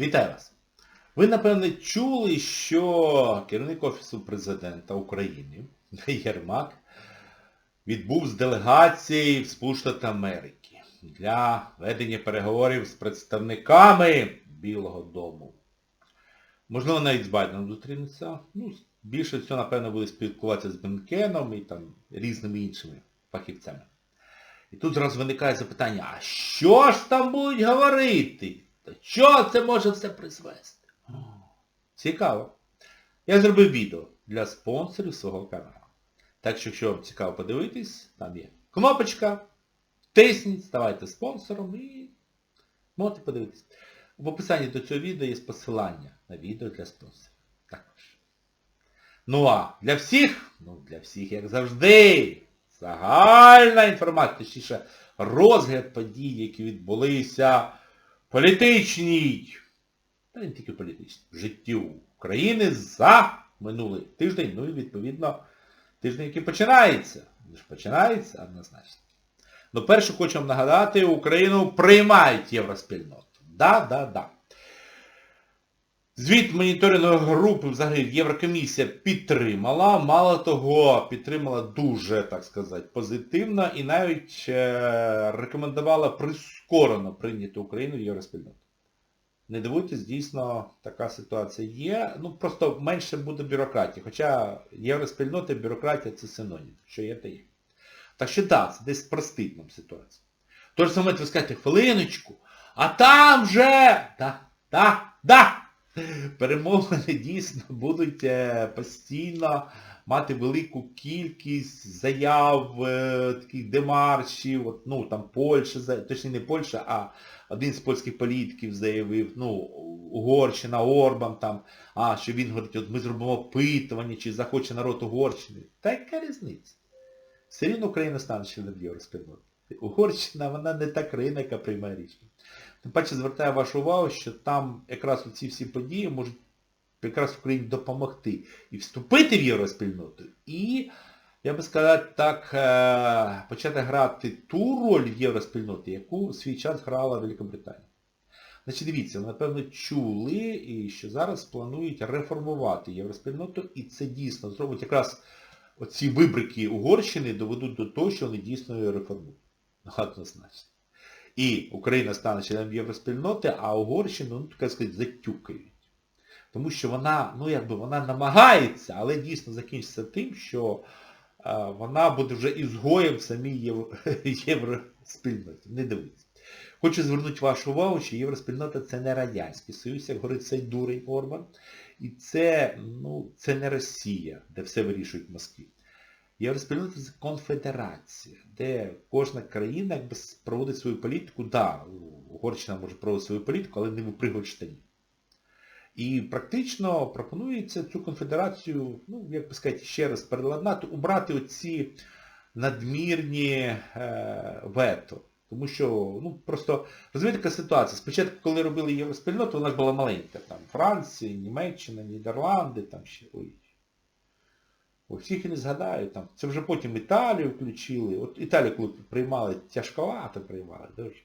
Вітаю вас! Ви, напевне, чули, що керівник Офісу Президента України Єрмак відбув з делегацією в Сполучені Штати Америки для ведення переговорів з представниками Білого Дому. Можливо, навіть з Байденом зустрінеться. Ну, більше всього, напевно, буде спілкуватися з Бенкеном і там різними іншими фахівцями. І тут зразу виникає запитання, а що ж там будуть говорити? До чого це може все призвести? Цікаво. Я зробив відео для спонсорів свого каналу. Так що, якщо вам цікаво подивитись, там є кнопочка, тисніть, ставайте спонсором і можете подивитись. В описанні до цього відео є посилання на відео для спонсорів. Також. Ну а для всіх, ну для всіх, як завжди, загальна інформація, точніше, розгляд подій, які відбулися політичній, та не тільки політичній, в житті України за минулий тиждень, ну і відповідно тиждень, який починається. Він ж починається однозначно. Ну перше хочу вам нагадати, Україну приймають євроспільноту. Да, да, да. Звіт моніторингової групи взагалі Єврокомісія підтримала, мало того, підтримала дуже, так сказати, позитивно і навіть е, рекомендувала прискорено прийняти Україну в євроспільноту. Не дивуйтесь, дійсно така ситуація є. Ну просто менше буде бюрократії. Хоча євроспільнота і бюрократія це синонім. Що є, то є. Так що так, це десь спростить нам ситуацію. Той же ви скажете, хвилиночку, а там же... Да, да, да! Перемовини дійсно будуть е, постійно мати велику кількість заяв, е, таких демаршів, от, ну там Польща, точніше не Польща, а один з польських політиків заявив, ну, Угорщина, Орбан там, а, що він говорить, от ми зробимо опитування, чи захоче народ Угорщини. Та яка різниця? Все рівно Україна стане членом євроспільноти. Угорщина, вона не та країна, яка приймає рішення. Тим паче звертаю вашу увагу, що там якраз ці всі події можуть якраз Україні допомогти і вступити в євроспільноту, і, я би сказав, так, е, почати грати ту роль в євроспільноті, яку в свій час грала Великобританія. Значить, дивіться, напевно, чули, і що зараз планують реформувати євроспільноту, і це дійсно зробить якраз оці вибрики Угорщини доведуть до того, що вони дійсно реформують. Однозначно. І Україна стане членом євроспільноти, а Угорщину, ну, так сказати, затюкають. Тому що вона, ну якби вона намагається, але дійсно закінчиться тим, що е, вона буде вже ізгоєм в самій євро, євроспільноті. Не дивіться. Хочу звернути вашу увагу, що євроспільнота це не Радянський Союз, як говорить цей дурень Орбан. І це, ну, це не Росія, де все вирішують Москві. Євроспільнота це конфедерація, де кожна країна якби проводить свою політику. Так, да, Угорщина може проводити свою політику, але не випригують штані. І практично пропонується цю конфедерацію, ну, як би сказати, ще раз переладнати, убрати оці надмірні е, вето. Тому що, ну, просто, розумієте, така ситуація. Спочатку, коли робили євроспільноту, вона ж була маленька. Там Франція, Німеччина, Нідерланди, там ще. Ой. Ой, всіх і не згадаю. Там. Це вже потім Італію включили. От Італію, коли приймали, тяжковато приймали. Дуже.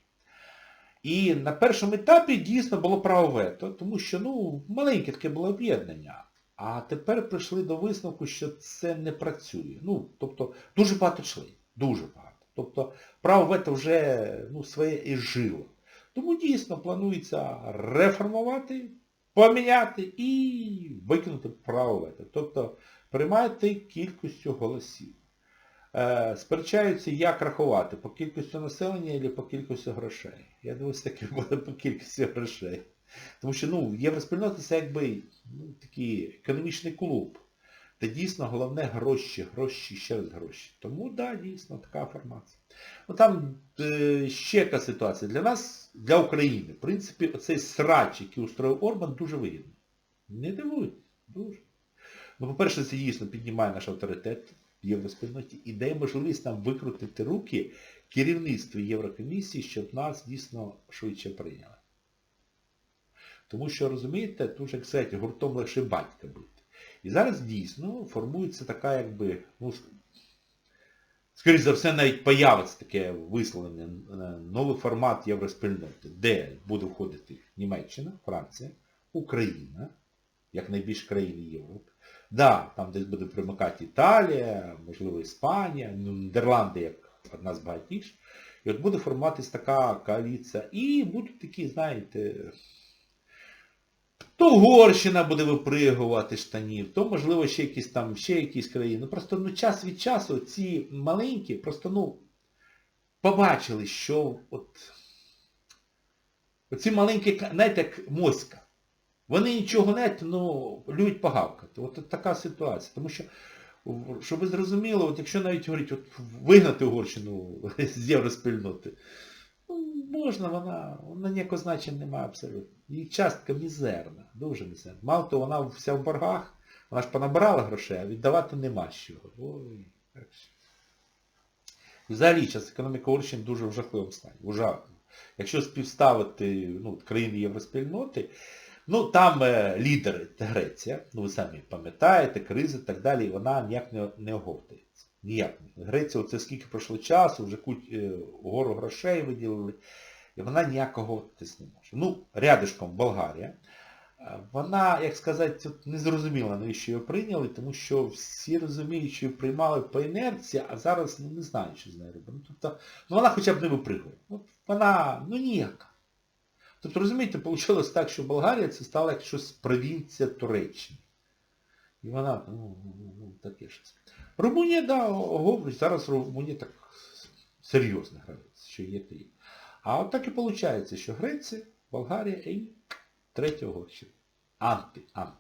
І на першому етапі дійсно було право вето, тому що ну, маленьке таке було об'єднання. А тепер прийшли до висновку, що це не працює. Ну, тобто, дуже багато членів. Дуже багато. Тобто право вето вже ну, своє і жило. Тому дійсно планується реформувати, поміняти і викинути право вето. Тобто приймати кількістю голосів. Е, сперечаються, як рахувати, по кількості населення або по кількості грошей. Я думаю, таки буде по кількості грошей. Тому що ну, євроспільнота це якби ну, такий економічний клуб, де дійсно головне гроші, гроші, ще раз гроші. Тому так, да, дійсно, така формація. Ну там е, ще яка ситуація. Для нас, для України, в принципі, оцей срач, який устроїв Орбан, дуже вигідний. Не дивуйтесь, дуже. Ну, по-перше, це дійсно піднімає наш авторитет в євроспільноті і дає можливість нам викрутити руки керівництву Єврокомісії, щоб нас дійсно швидше прийняли. Тому що, розумієте, тут, як сказати, гуртом легше батька бити. І зараз дійсно формується така, якби, ну, скоріш за все, навіть появиться таке висловлення, е, новий формат євроспільноти, де буде входити Німеччина, Франція, Україна, як найбільш країни Європи. Да, там десь буде примикати Італія, можливо, Іспанія, ну, Нідерланди як одна з багатьох. І от буде формуватись така коаліція. І будуть такі, знаєте, то Угорщина буде випригувати штанів, то, можливо, ще якісь там, ще якісь країни. Ну просто ну, час від часу ці маленькі просто, ну, побачили, що от оці маленькі, знаєте, як моська. Вони нічого не, ну, люють погавкати. От, от така ситуація. Тому що, щоб ви зрозуміли, от якщо навіть говорить, от вигнати Угорщину з євроспільноти, можна, вона, вона ніякого значення немає абсолютно. Її частка мізерна, дуже мізерна. Мало того, вона вся в боргах, вона ж понабирала грошей, а віддавати нема з чого. Ой, так що. Взагалі, зараз економіка Угорщини дуже в жахливому стані. Ужасно. Якщо співставити ну, країни євроспільноти, ну там е, лідери Греція, ну ви самі пам'ятаєте, кризи і так далі, вона ніяк не, не оговтується. Ніяк. не. Греція, оце скільки пройшло часу, вже куть, е, гору грошей виділили, і вона ніяк оговтатись не може. Ну, рядишком Болгарія. Е, Вона, як сказати, не зрозуміла, навіщо її прийняли, тому що всі розуміють, що її приймали по інерції, а зараз ну, не знають, що з нею робити. Ну, тобто, ну вона хоча б не випригує. От вона, ну ніяка. Тобто, розумієте, вийшло так, що Болгарія це стала як щось провінція Туреччини. І вона, ну, ну, ну таке щось. Румунія, да, говорить, зараз Румунія так серйозно грається, що є є. А от так і виходить, що Греція, Болгарія і третя Угорщина. Анти, анти.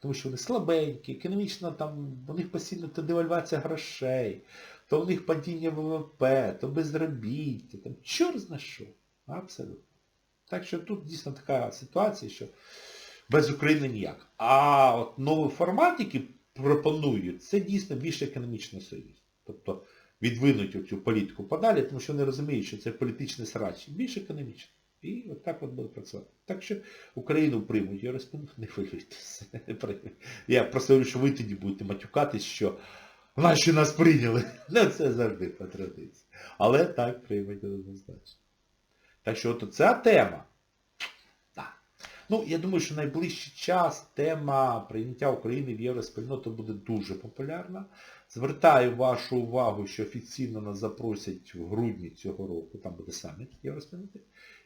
Тому що вони слабенькі, економічно там, у них постійно то девальвація грошей, то у них падіння ВВП, то безробіття, там чорт зна що. Абсолютно. Так що тут дійсно така ситуація, що без України ніяк. А от новий формат, який пропонують, це дійсно більш економічний союз. Тобто відвинуть цю політику подалі, тому що вони розуміють, що це політичний срач, більш економічний. І от так от буде працювати. Так що Україну приймуть, я розповім, не приймуть. Я просто говорю, що ви тоді будете матюкатись, що наші нас прийняли. Ну це завжди по традиції. Але так приймуть однозначно. Так що от ця тема. Ну, я думаю, що найближчий час тема прийняття України в євроспільноту буде дуже популярна. Звертаю вашу увагу, що офіційно нас запросять в грудні цього року, там буде саміт євроспільноти.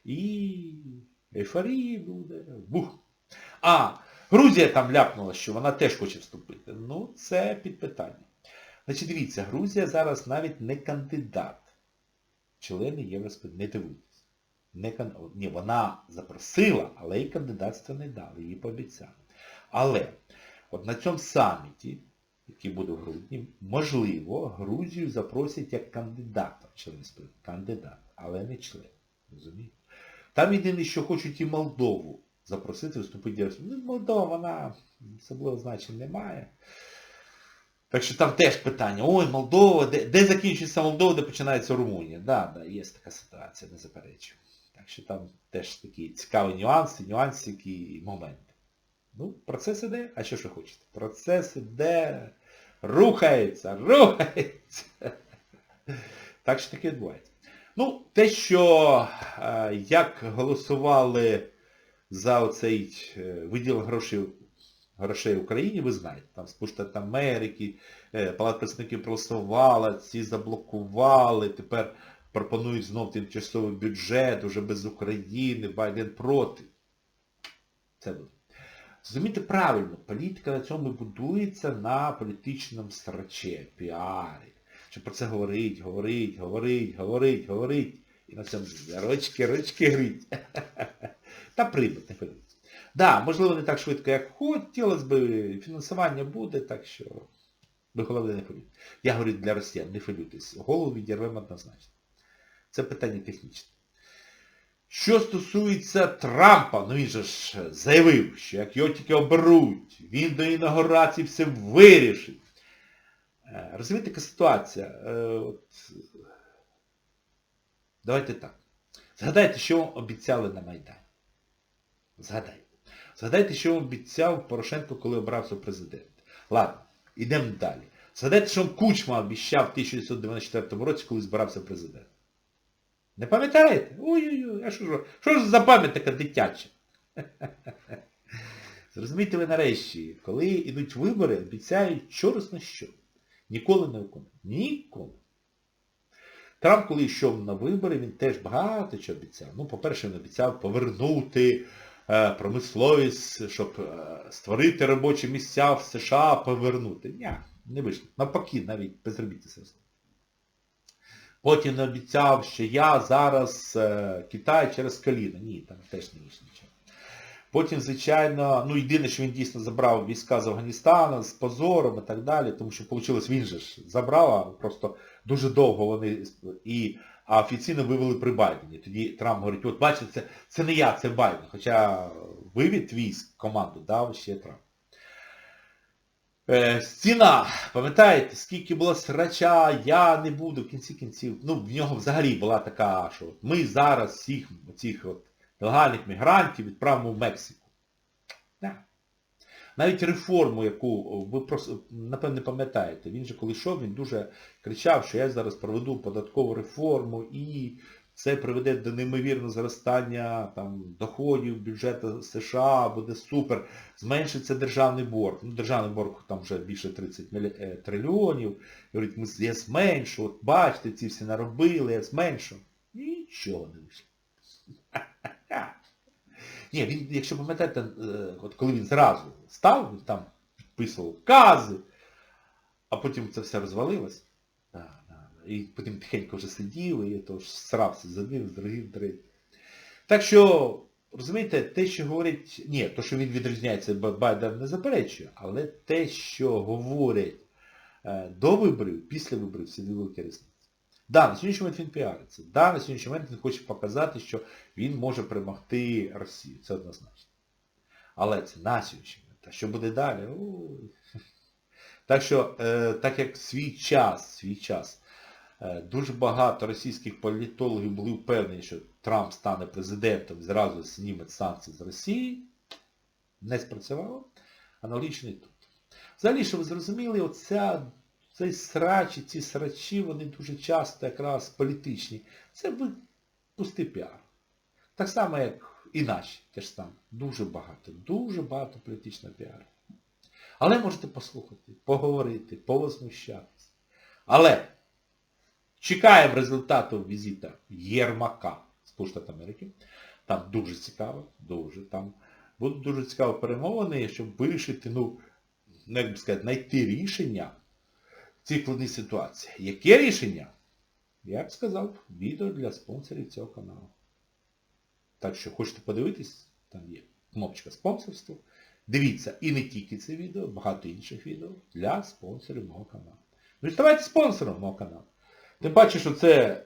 І ейфорії буде. Бух. А, Грузія там ляпнула, що вона теж хоче вступити. Ну, це під питання. Значить, дивіться, Грузія зараз навіть не кандидат. Члени Євроспільноти. Не дивуйтесь. Не. Ні, вона запросила, але їй кандидатство не дали, їй пообіцяли. Але от на цьому саміті, який буде в грудні, можливо, Грузію запросять як кандидата в спілки. Кандидат, але не член. Розумієте? Там єдине, що хочуть і Молдову запросити вступити в Ну, Молдова, вона особливо значення не має. Так що там теж питання, ой, Молдова, де, де закінчується Молдова, де починається Румунія. Да, да, є така ситуація, не заперечую. Так що там теж такі цікаві нюанси, нюансики і моменти. Ну, процес іде, а що ж ви хочете? Процес іде, рухається, рухається. Так що таке відбувається. Ну, те, що е, як голосували за оцей е, виділ грошей, грошей Україні, ви знаєте. Там Сполучені Америки, е, Палата представників проголосувала, ці заблокували, тепер пропонують знов тимчасовий бюджет, уже без України, Байден проти. Це буде. Зрозумійте правильно, політика на цьому будується на політичному сраче, піарі. Що про це говорить, говорить, говорить, говорить, говорить. І на цьому ручки, ручки грить. Та приймуть, не хвилюйтесь. Да, можливо, не так швидко, як хотілося б, фінансування буде, так що ви головне не хвилюйтесь. Я говорю для росіян, не хвилюйтесь. Голову відірвемо однозначно. Це питання технічне. Що стосується Трампа, ну він же ж заявив, що як його тільки оберуть, він до інаугурації все вирішить. Е, Розумієте, така ситуація. Е, От, давайте так. Згадайте, що вам обіцяли на Майдані. Згадайте. Згадайте, що вам обіцяв Порошенко, коли обрався президент. Ладно, йдемо далі. Згадайте, що Кучма обіщав в 1994 році, коли збирався президент. Не пам'ятаєте? Ой-ой-ой, а що ж, що ж за пам'ять така дитяча? Зрозумійте ви нарешті, коли йдуть вибори, обіцяють чорос на що. Ніколи не виконують. Ніколи. Трамп, коли йшов на вибори, він теж багато чого обіцяв. Ну, по-перше, він обіцяв повернути е, промисловість, щоб е, створити робочі місця в США, повернути. Ні, не вийшло. Навпаки, навіть безробіття зросло. Потім обіцяв, що я зараз е, Китай через коліно. Ні, там теж не вийшло нічого. Потім, звичайно, ну єдине, що він дійсно забрав війська з Афганістану з позором і так далі, тому що вийшло, він же ж забрав, а просто дуже довго вони і а офіційно вивели при Байдені. Тоді Трамп говорить, от бачите, це, це не я, це Байден. Хоча вивід військ команду дав ще Трамп. Е, стіна, пам'ятаєте, скільки було срача, я не буду в кінці кінців. Ну, в нього взагалі була така, що ми зараз всіх цих от легальних мігрантів відправимо в Мексику. Да. Навіть реформу, яку ви просто, напевне, пам'ятаєте, він же коли йшов, він дуже кричав, що я зараз проведу податкову реформу і це приведе до неймовірного зростання там, доходів бюджету США, буде супер, зменшиться державний борг. Ну, державний борг там вже більше 30 мілі... е, трильйонів. Говорить, ми, я зменшу, от бачите, ці всі наробили, я зменшу. Нічого не вийшло. Ні, він, якщо пам'ятаєте, е, от коли він зразу став, він там підписував кази, а потім це все розвалилось. І потім тихенько вже сидів, і то ж срався з одним, з другим, третім. Так що, розумієте, те, що говорить, ні, то, що він відрізняється, Байден не заперечує, але те, що говорять е, до виборів, після виборів, це дві різниці. Да, на сьогоднішній момент він піариться. Да, на сьогоднішній момент він хоче показати, що він може перемогти Росію. Це однозначно. Але це на сьогоднішній момент. А що буде далі? Ой. Так що, е, так як свій час, свій час, дуже багато російських політологів були впевнені, що Трамп стане президентом і зразу зніме санкції з Росії, не спрацювало. Аналогічно тут. Взагалі, що ви зрозуміли, оця цей срач і ці срачі, вони дуже часто якраз політичні. Це ви пустий піар. Так само, як і наші, теж там. Дуже багато, дуже багато політичного піару. Але можете послухати, поговорити, повозмущатися. Але чекаємо результату візита Єрмака Сполучених Америки. Там дуже цікаво, дуже там. Будуть дуже цікаві перемовини, щоб вирішити, ну, як би сказати, знайти рішення в цій складній ситуації. Яке рішення? Я б сказав, відео для спонсорів цього каналу. Так що хочете подивитись, там є кнопочка спонсорства. Дивіться і не тільки це відео, багато інших відео для спонсорів мого каналу. Ну і ставайте спонсором мого каналу. Тим паче, що це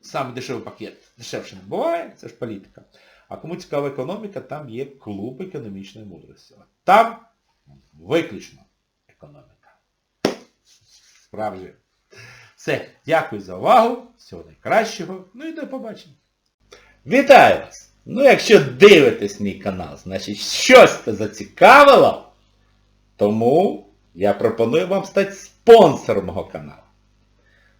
самий дешевий пакет. Дешевше не буває, це ж політика. А кому цікава економіка, там є клуб економічної мудрості. Там виключно економіка. Справді. Все, дякую за увагу. Всього найкращого. Ну і до побачення. Вітаю вас! Ну якщо дивитесь мій канал, значить щось це зацікавило, тому я пропоную вам стати спонсором мого каналу.